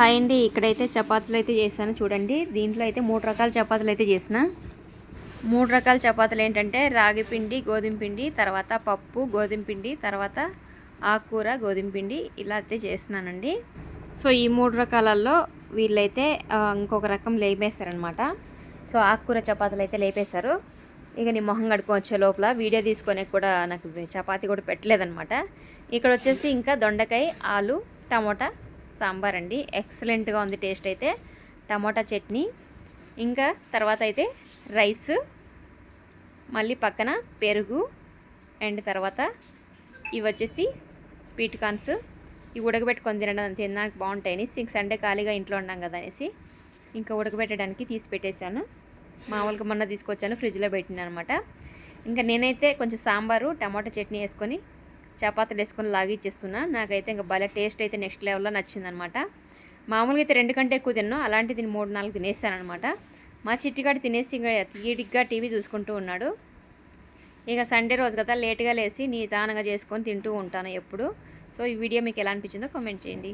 Hi అండి ఇక్కడైతే చపాతీలు అయితే చేశాను చూడండి. దీంట్లో అయితే మూడు రకాల చపాతీలు అయితే చేసిన. మూడు రకాల చపాతీలు ఏంటంటే రాగి పిండి గోధుమ పిండి తర్వాత పప్పు గోధుమ పిండి తర్వాత ఆకుకూర గోధుమ పిండి ఇలా అయితే చేసినానండి. సో ఈ మూడు రకాలలో వీళ్ళైతే ఇంకొక రకం లేపేశారనమాట సో ఆకుకూర చపాతీలు అయితే లేపేశారు. ఇక నీ మొహం కడుక్కొచ్చే లోపల వీడియో తీసుకొని కూడా నాకు చపాతీ కూడా పెట్టలేదనమాట ఇక్కడ వచ్చేసి ఇంకా దొండకాయ ఆలు టమోటా సాంబార్ అండి ఎక్సలెంట్గా ఉంది టేస్ట్ అయితే. టమోటా చట్నీ. ఇంకా తర్వాత అయితే రైస్. మళ్ళీ పక్కన పెరుగు. అండ్ తర్వాత ఇవి వచ్చేసి స్వీట్ కార్న్స్. ఇవి ఉడకబెట్టుకొని తినడం తినడానికి బాగుంటాయని. ఇంక సండే ఖాళీగా ఇంట్లో ఉన్నాం కదా అనేసి ఇంకా ఉడకబెట్టడానికి తీసి పెట్టేశాను. మామూలుగా మొన్న తీసుకొచ్చాను ఫ్రిడ్జ్లో పెట్టిన అనమాట ఇంకా నేనైతే కొంచెం సాంబారు టమాటా చట్నీ వేసుకొని చపాతీలు వేసుకొని లాగిచ్చేస్తున్నా నాకైతే ఇంకా భలే టేస్ట్ అయితే నెక్స్ట్ లెవెల్లో నచ్చిందనమాట. మామూలుగా అయితే రెండు కంటే ఎక్కువ తిన్నాను అలాంటిది మూడు నాలుగు తినేసానమాట మా చిట్టిగాడు తినేసి ఇంకా తీడిగ్గా టీవీ చూసుకుంటూ ఉన్నాడు. ఇక సండే రోజు కదా లేట్గా లేసి నిదానంగా చేసుకొని తింటూ ఉంటాను ఎప్పుడు. సో ఈ వీడియో మీకు ఎలా అనిపించిందో కామెంట్ చేయండి.